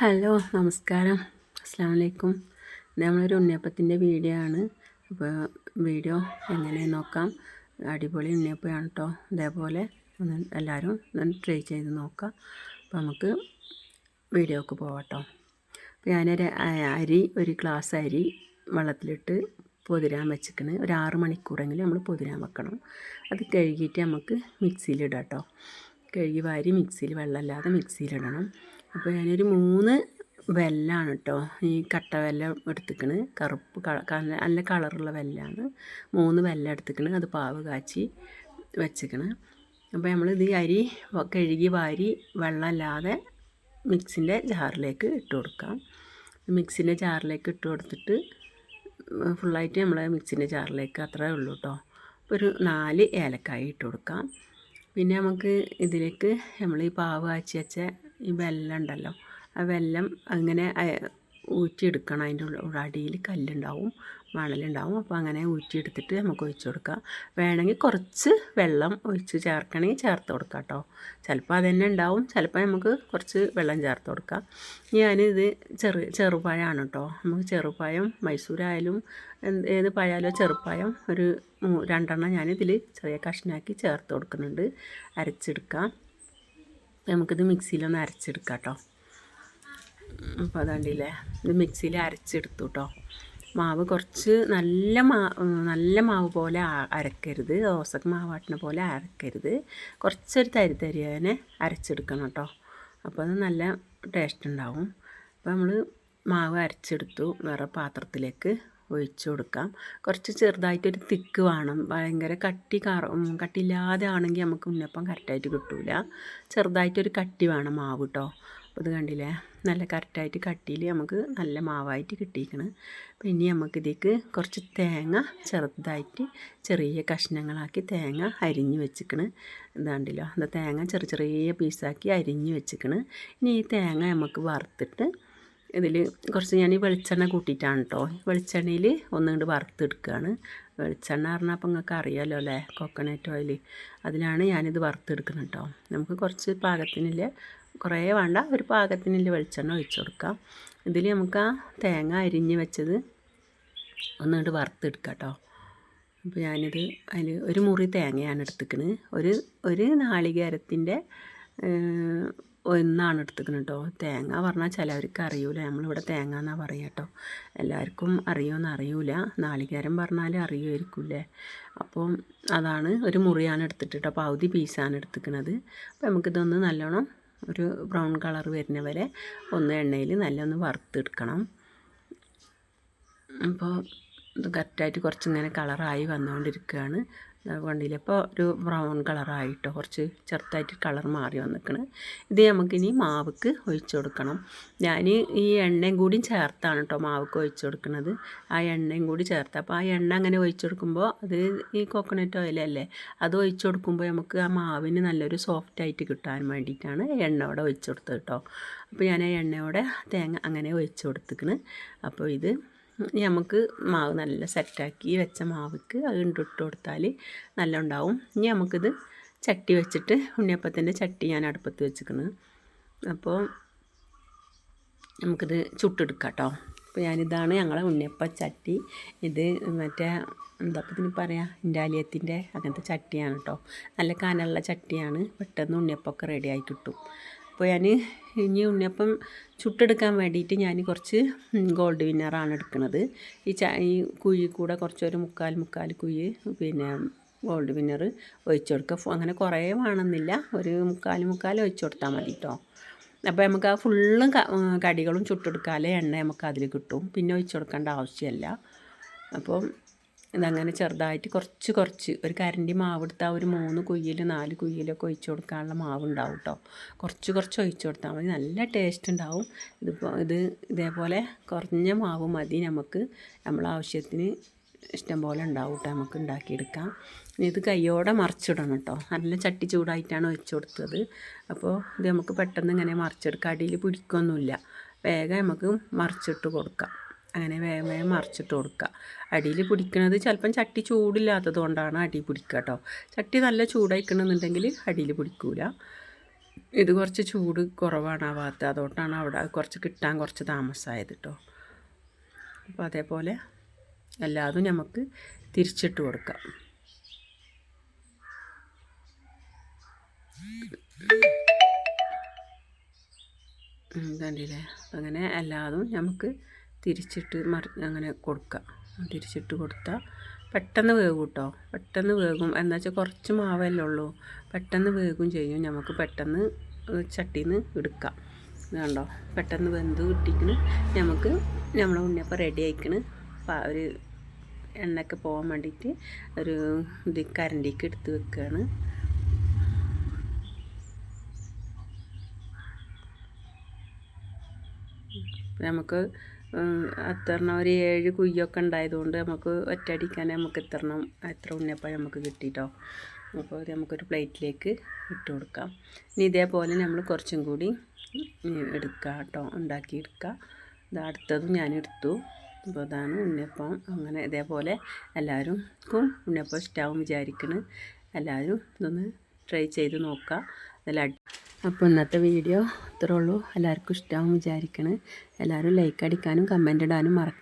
Hello നമസ്കാരം. അസ്സാം വലൈക്കും നമ്മളൊരു ഉണ്ണിയപ്പത്തിന്റെ വീഡിയോ ആണ്. അപ്പോൾ വീഡിയോ എങ്ങനെ നോക്കാം? അടിപൊളി ഉണ്ണിയപ്പമാണ് കേട്ടോ ഇതേപോലെ ഒന്ന് എല്ലാവരും ഒന്ന് ട്രൈ ചെയ്ത് നോക്കാം. അപ്പോൾ നമുക്ക് വീഡിയോക്ക് പോവാട്ടോ അപ്പോൾ ഞാനൊരു അരി ഒരു ഗ്ലാസ് അരി വെള്ളത്തിലിട്ട് പൊതിരാൻ വെച്ചിക്കണ് ഒരു ആറ് മണിക്കൂറെങ്കിലും നമ്മൾ പൊതിരാൻ വെക്കണം. അത് കഴുകിയിട്ട് നമുക്ക് മിക്സിയിലിടാം കേട്ടോ കഴുകി വാരി മിക്സിയിൽ വെള്ളമില്ലാതെ മിക്സിയിലിടണം അപ്പോൾ ഞാനൊരു മൂന്ന് വെല്ലാണ് കേട്ടോ ഈ കട്ട വെല്ല എടുത്തിക്കണ്. കറുപ്പ് നല്ല കളറുള്ള വെല്ലാണ്. മൂന്ന് വെല്ല എടുത്തിക്കണ്. അത് പാവ് കാച്ചി വെച്ചിക്കണ്. അപ്പോൾ നമ്മൾ ഇത് അരി കഴുകി വാരി വെള്ളമില്ലാതെ മിക്സിന്റെ ജാറിലേക്ക് ഇട്ട് കൊടുക്കാം. മിക്സിന്റെ ജാറിലേക്ക് ഇട്ട് കൊടുത്തിട്ട് ഫുള്ളായിട്ട് നമ്മൾ മിക്സിന്റെ ജാറിലേക്ക് അത്രേ ഉള്ളൂ കേട്ടോ ഒരു നാല് ഏലക്കായ ഇട്ട് കൊടുക്കാം. പിന്നെ നമുക്ക് ഇതിലേക്ക് നമ്മൾ ഈ പാവ് കാച്ചി വെച്ച ഈ വെല്ലം ഉണ്ടല്ലോ. ആ വെല്ലം അങ്ങനെ ഊറ്റിയെടുക്കണം. അതിന്റെ അടിയിൽ കല്ലുണ്ടാവും മണലുണ്ടാവും. അപ്പോൾ അങ്ങനെ ഊറ്റിയെടുത്തിട്ട് നമുക്ക് ഒഴിച്ചു കൊടുക്കാം. വേണമെങ്കിൽ കുറച്ച് വെള്ളം ഒഴിച്ച് ചേർക്കണമെങ്കിൽ ചേർത്ത് കൊടുക്കാം കേട്ടോ. ചിലപ്പോൾ അതുതന്നെ ഉണ്ടാവും. ചിലപ്പോൾ നമുക്ക് കുറച്ച് വെള്ളം ചേർത്ത് കൊടുക്കാം. ഞാനിത് ചെറു ചെറുപഴമാണ് കേട്ടോ. നമുക്ക് ചെറുപഴം മൈസൂരായാലും ഏത് പായാലോ ചെറുപ്പായം ഒരു രണ്ടെണ്ണം ഞാനിതിൽ ചെറിയ കഷ്ണാക്കി ചേർത്ത് കൊടുക്കുന്നുണ്ട്. അരച്ചെടുക്കാം. നമുക്കിത് മിക്സിയിലൊന്ന് അരച്ചെടുക്കാം കേട്ടോ അപ്പോൾ അതാണ്ടില്ലേ ഇത് മിക്സിയിൽ അരച്ചെടുത്തു കേട്ടോ മാവ് കുറച്ച് നല്ല മാ നല്ല മാവ് പോലെ അരക്കരുത്. ദോശക്ക് മാവാട്ടിന പോലെ അരക്കരുത്. കുറച്ചൊരു തരി തരിയാനെ അരച്ചെടുക്കണം കേട്ടോ. അപ്പോൾ അത് നല്ല ടേസ്റ്റ് ഉണ്ടാവും. അപ്പോൾ നമ്മൾ മാവ് അരച്ചെടുത്തു വേറെ പാത്രത്തിലേക്ക്. ഒഴിച്ചു കൊടുക്കാം. കുറച്ച് ചെറുതായിട്ടൊരു തിക്ക് വേണം. ഭയങ്കര കട്ടി കറ കട്ടിയില്ലാതെ ആണെങ്കിൽ നമുക്ക് ഉന്നപ്പം കറക്റ്റായിട്ട് കിട്ടില്ല ചെറുതായിട്ടൊരു കട്ടി വേണം മാവ് കേട്ടോ ഇത് കണ്ടില്ലേ? നല്ല കറക്റ്റായിട്ട് കട്ടിയിൽ നമുക്ക് നല്ല മാവായിട്ട് കിട്ടിയിരിക്കണം. പിന്നെ നമുക്ക് കുറച്ച് തേങ്ങ ചെറുതായിട്ട് ചെറിയ കഷ്ണങ്ങളാക്കി തേങ്ങ അരിഞ്ഞ് വെച്ചിക്കണ്. ഇതാണ്ടല്ലോ അത് തേങ്ങ ചെറിയ ചെറിയ പീസാക്കി അരിഞ്ഞ് വെച്ചിക്കണ്. ഇനി ഈ തേങ്ങ നമുക്ക് വറുത്തിട്ട് ഇതിൽ കുറച്ച് ഞാൻ വെളിച്ചെണ്ണ കൂട്ടിയിട്ടാണ് കേട്ടോ വെളിച്ചെണ്ണയിൽ ഒന്നുകൊണ്ട് വറുത്തെടുക്കുകയാണ് വെളിച്ചെണ്ണ പറഞ്ഞാൽ അപ്പം നിങ്ങൾക്ക് അറിയാമല്ലോ അല്ലേ കോക്കനട്ട് ഓയിൽ അതിലാണ് ഞാനിത് വറുത്തെടുക്കുന്നത് കേട്ടോ നമുക്ക് കുറച്ച് പാകത്തിനില്ല കുറേ വേണ്ട ഒരു പാകത്തിനില്ല വെളിച്ചെണ്ണ ഒഴിച്ചു കൊടുക്കാം. ഇതിൽ നമുക്ക് ആ തേങ്ങ അരിഞ്ഞ് വെച്ചത് ഒന്നുകൊണ്ട് വറുത്തെടുക്കാം കേട്ടോ അപ്പോൾ ഞാനിത് അതിൽ ഒരു മുറി തേങ്ങയാണ് എടുത്തിക്കുന്നത് ഒരു ഒരു നാളികേരത്തിന്റെ ഒന്നാണ് എടുത്തിരിക്കുന്നത് കേട്ടോ തേങ്ങ പറഞ്ഞാൽ ചിലവർക്ക് അറിയൂല. നമ്മളിവിടെ തേങ്ങ എന്നാണ് പറയുക കേട്ടോ എല്ലാവർക്കും അറിയുമെന്ന് അറിയൂല. നാളികേരം പറഞ്ഞാൽ അറിയുമായിരിക്കില്ലേ? അപ്പം അതാണ് ഒരു മുറിയാണ് എടുത്തിട്ട് കേട്ടോ പകുതി പീസാണ് എടുത്തിരിക്കുന്നത്. അപ്പോൾ നമുക്കിതൊന്ന് നല്ലോണം ഒരു ബ്രൗൺ കളർ വരുന്ന വരെ ഒന്ന് എണ്ണയിൽ നല്ലൊന്ന് വറുത്തെടുക്കണം. അപ്പോൾ ഇത് കറക്റ്റായിട്ട് കുറച്ചിങ്ങനെ കളറായി വന്നുകൊണ്ടിരിക്കുകയാണ്. കണ്ടില്ല? ഇപ്പോൾ ഒരു ബ്രൗൺ കളറായിട്ടോ കുറച്ച് ചെറുതായിട്ട് കളർ മാറി വന്നിക്കണ്. ഇത് നമുക്കിനി മാവക്ക് ഒഴിച്ചു കൊടുക്കണം. ഞാൻ ഈ എണ്ണയും കൂടി ചേർത്താണ് കേട്ടോ മാവക്ക് ഒഴിച്ചു കൊടുക്കുന്നത് ആ എണ്ണയും കൂടി ചേർത്ത്. അപ്പോൾ ആ എണ്ണ അങ്ങനെ ഒഴിച്ചു കൊടുക്കുമ്പോൾ അത് ഈ കോക്കനട്ട് ഓയിലല്ലേ അത് ഒഴിച്ചു കൊടുക്കുമ്പോൾ നമുക്ക് ആ മാവിന് നല്ലൊരു സോഫ്റ്റ് ആയിട്ട് കിട്ടാൻ വേണ്ടിയിട്ടാണ് എണ്ണ അവിടെ ഒഴിച്ചു കൊടുത്തത് കേട്ടോ അപ്പോൾ ഞാൻ ആ എണ്ണയോടെ തേങ്ങ അങ്ങനെ ഒഴിച്ചു കൊടുത്തിക്കണ്. അപ്പോൾ ഇത് നമുക്ക് മാവ് നല്ല സെറ്റാക്കി വെച്ച മാവിക്ക് അത് കൊടുത്താൽ നല്ല ഉണ്ടാവും ഇനി നമുക്കിത് ചട്ടി വെച്ചിട്ട് ഉണ്ണിയപ്പത്തിന്റെ ചട്ടി ഞാൻ അടുപ്പത്ത് വെച്ചിരിക്കുന്നത് അപ്പോൾ നമുക്കിത് ചുട്ടെടുക്കാം കേട്ടോ അപ്പോൾ ഞാനിതാണ് ഞങ്ങളെ ഉണ്ണിയപ്പ ചട്ടി. ഇത് മറ്റേ എന്താ ഇതിന് പറയാം? ഇൻഡാലിയത്തിന്റെ അങ്ങനത്തെ ചട്ടിയാണ് കേട്ടോ നല്ല കനമുള്ള ചട്ടിയാണ്. പെട്ടെന്ന് ഉണ്ണിയപ്പമൊക്കെ റെഡിയായി കിട്ടും. അപ്പോൾ ഞാൻ ഇനി ഉണ്ണിയപ്പം ചുട്ടെടുക്കാൻ വേണ്ടിയിട്ട് ഞാൻ കുറച്ച് ഗോൾഡ് വിന്നറാണ് എടുക്കുന്നത് ഈ ച ഈ കുഴി കൂടെ കുറച്ചൊരു മുക്കാൽ മുക്കാൽ കുഴി പിന്നെ ഗോൾഡ് വിന്നർ ഒഴിച്ചു കൊടുക്കുക അങ്ങനെ കുറേ വേണമെന്നില്ല ഒരു മുക്കാൽ മുക്കാൽ ഒഴിച്ചു കൊടുത്താൽ മതി കേട്ടോ അപ്പോൾ നമുക്ക് ആ ഫുള്ളും കടികളും ചുട്ടെടുക്കാതെ എണ്ണ നമുക്ക് അതിൽ കിട്ടും. പിന്നെ ഒഴിച്ചു കൊടുക്കേണ്ട ആവശ്യമല്ല അപ്പം ഇതങ്ങനെ ചെറുതായിട്ട് കുറച്ച് കുറച്ച് ഒരു കരണ്ടി മാവ് എടുത്താൽ ഒരു മൂന്ന് കുയ്യിൽ നാല് കുയ്യിലൊക്കെ ഒഴിച്ച് കൊടുക്കാനുള്ള മാവ് ഉണ്ടാവും കേട്ടോ കുറച്ച് കുറച്ച് ഒഴിച്ച് കൊടുത്താൽ മതി. നല്ല ടേസ്റ്റ് ഉണ്ടാവും. ഇതിപ്പോൾ ഇത് ഇതേപോലെ കുറഞ്ഞ മാവ് മതി നമുക്ക്. നമ്മളെ ആവശ്യത്തിന് ഇഷ്ടം പോലെ ഉണ്ടാവും കേട്ടോ നമുക്ക് ഉണ്ടാക്കിയെടുക്കാം. ഇത് കയ്യോടെ മറിച്ചിടണം കേട്ടോ നല്ല ചട്ടി ചൂടായിട്ടാണ് ഒഴിച്ചു കൊടുത്തത്. അപ്പോൾ ഇത് നമുക്ക് പെട്ടെന്ന് ഇങ്ങനെ മറിച്ചെടുക്കാം. അടിയിൽ പിടിക്കൊന്നുമില്ല. വേഗം നമുക്ക് മറിച്ചിട്ട് കൊടുക്കാം. അങ്ങനെ വേഗം വേഗം മറിച്ചിട്ട് കൊടുക്കുക. അടിയിൽ പിടിക്കുന്നത് ചിലപ്പം ചട്ടി ചൂടില്ലാത്തത് കൊണ്ടാണ് അടി പിടിക്കുക കേട്ടോ. ചട്ടി നല്ല ചൂടായിക്കണമെന്നുണ്ടെങ്കിൽ അടിയിൽ പിടിക്കൂല. ഇത് കുറച്ച് ചൂട് കുറവാണ് ആ ഭാഗത്ത്. അതുകൊണ്ടാണ് അവിടെ കുറച്ച് കിട്ടാൻ കുറച്ച് താമസമായത് കേട്ടോ. അപ്പോൾ അതേപോലെ എല്ലാതും നമുക്ക് തിരിച്ചിട്ട് കൊടുക്കാം. കണ്ടില്ലേ? അങ്ങനെ എല്ലാതും നമുക്ക് തിരിച്ചിട്ട് മറി അങ്ങനെ കൊടുക്കുക. തിരിച്ചിട്ട് കൊടുത്താൽ പെട്ടെന്ന് വേകും കേട്ടോ പെട്ടെന്ന് വേകും. എന്താ വെച്ചാൽ കുറച്ച് മാവല്ലേ ഉള്ളൂ. പെട്ടെന്ന് വേകും ചെയ്യും. നമുക്ക് പെട്ടെന്ന് ചട്ടിയിൽ നിന്ന് എടുക്കാം കണ്ടോ? പെട്ടെന്ന് വെന്ത് കിട്ടിക്കണ്. നമുക്ക് നമ്മളെ ഉണ്ണിയപ്പം റെഡി ആയിക്കണ്. ഒരു എണ്ണയൊക്കെ പോകാൻ വേണ്ടിയിട്ട് ഒരു ഇത് കരണ്ടിക്ക് എടുത്ത് വെക്കുകയാണ് നമുക്ക് അത്തരണം ഒരു ഏഴ് കുയ്യൊക്കെ ഉണ്ടായതുകൊണ്ട് നമുക്ക് ഒറ്റയടിക്കാൻ നമുക്ക് എത്രണം എത്ര ഉണ്ണിയപ്പം നമുക്ക് കിട്ടിയിട്ടോ. അപ്പോൾ നമുക്കൊരു പ്ലേറ്റിലേക്ക് ഇട്ട് കൊടുക്കാം. ഇനി ഇതേപോലെ നമ്മൾ കുറച്ചും കൂടി എടുക്കുക കേട്ടോ ഉണ്ടാക്കിയെടുക്കുക ഇത് അടുത്തതും ഞാൻ എടുത്തു. അപ്പോൾ അതാണ് ഉണ്ണിയപ്പം. അങ്ങനെ ഇതേപോലെ എല്ലാവർക്കും ഉണ്ണിയപ്പം ഇഷ്ടമാവും വിചാരിക്കണ്. എല്ലാവരും ഇതൊന്ന് ട്രൈ ചെയ്ത് നോക്കുക നല്ല അപ്പോൾ ഇന്നത്തെ വീഡിയോ ഇത്രേ ഉള്ളൂ. എല്ലാവർക്കും ഇഷ്ടമാകും വിചാരിക്കണേ. എല്ലാവരും ലൈക്ക് അടിക്കാനും കമന്റ് ഇടാനും മറക്കും